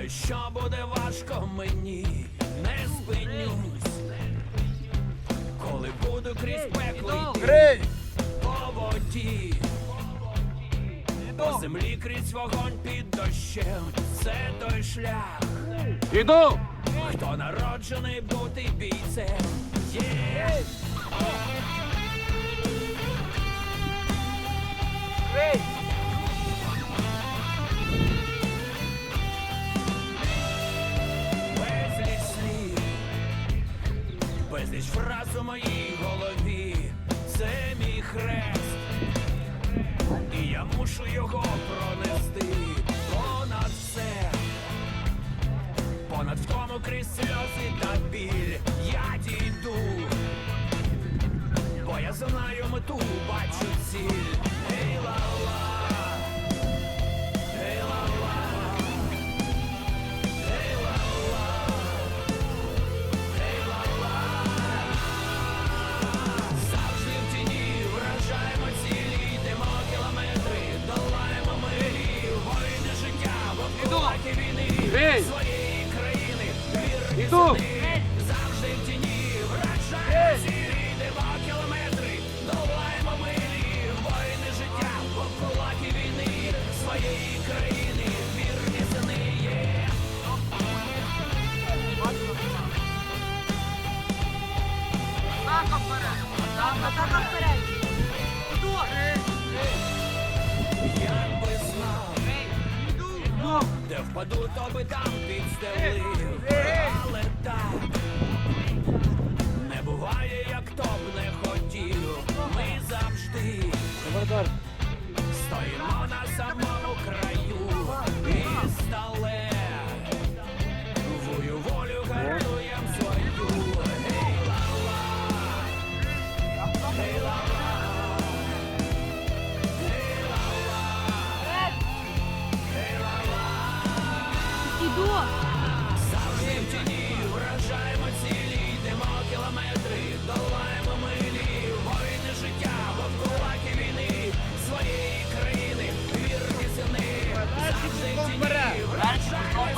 Знаю, що буде важко мені, не спинюсь. Коли буду крізь пекло йти по воді, по землі крізь вогонь під дощем, це той шлях. Іду! Хто народжений бути бійцем? Є! Грей! Фраз у моїй голові, це мій хрест, і я мушу його пронести понад все, понад втому крізь сльози та біль я дійду, бо я знаю мету, бачу ціль. Іду! Завжди в тіні вражаємо цілі, йдемо кілометри, долаємо милі, воїни життя, вовкулаки війни, своєї країни, вірні сини є. Атака би знав, де впаду, то би там підстелив. agora.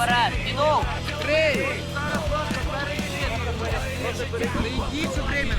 Вперед! Іду! Грей! Йдіть все время!